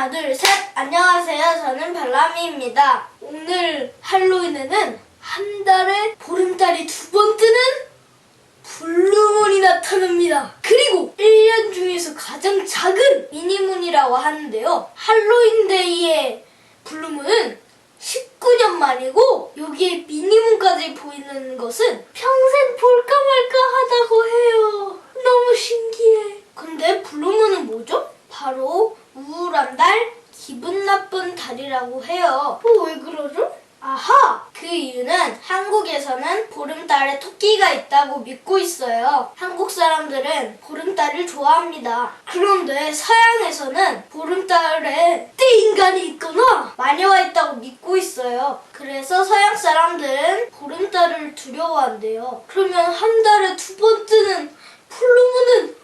하나, 둘, 셋. 안녕하세요. 저는 별라미입니다. 오늘 할로윈에는 한 달에 보름달이 두 번 뜨는 블루문이 나타납니다. 그리고 1년 중에서 가장 작은 미니문이라고 하는데요. 할로윈데이의 블루문은 19년 만이고 여기에 미니문까지 보이는 것은 평생 볼까 말까 하다고 해요. 너무 신기해. 근데 블루문은 뭐죠? 바로 나쁜 달이라고 해요. 어, 왜 그러죠? 아하! 그 이유는 한국에서는 보름달에 토끼가 있다고 믿고 있어요. 한국 사람들은 보름달을 좋아합니다. 그런데 서양에서는 보름달에 띠인간이 있거나 마녀가 있다고 믿고 있어요. 그래서 서양 사람들은 보름달을 두려워한대요. 그러면 한 달에 두 번 뜨는 풀무는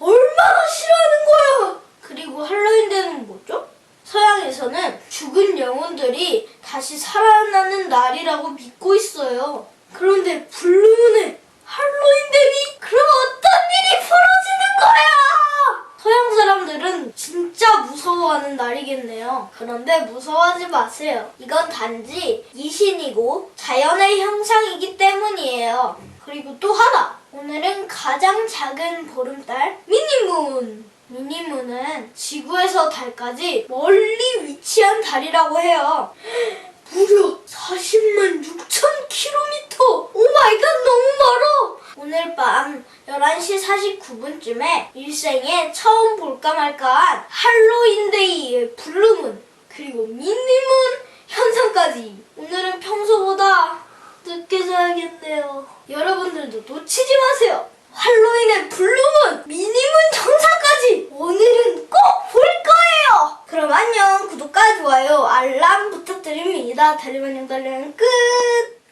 얼마나 싫어하는 거야! 그리고 할로윈데는 뭐죠? 서양에서는 죽은 영혼들이 다시 살아나는 날이라고 믿고 있어요. 그런데 블루문에 할로윈 데이? 그럼 어떤 일이 벌어지는 거야? 서양 사람들은 진짜 무서워하는 날이겠네요. 그런데 무서워하지 마세요. 이건 단지 이신이고 자연의 형상이기 때문이에요. 그리고 또 하나! 오늘은 가장 작은 보름달 미니문! 미니문은 지구에서 달까지 멀리 위치한 달이라고 해요. 무려 40만 6천 킬로미터! 오 마이 갓 너무 멀어! 오늘 밤 11시 49분쯤에 일생에 처음 볼까 말까 한 할로윈데이의 블루문 그리고 미니문 현상까지 오늘은 평소보다 늦게 자야겠네요. 여러분들도 놓치지 마세요. 부탁드립니다. 달리반님 달리는 끝!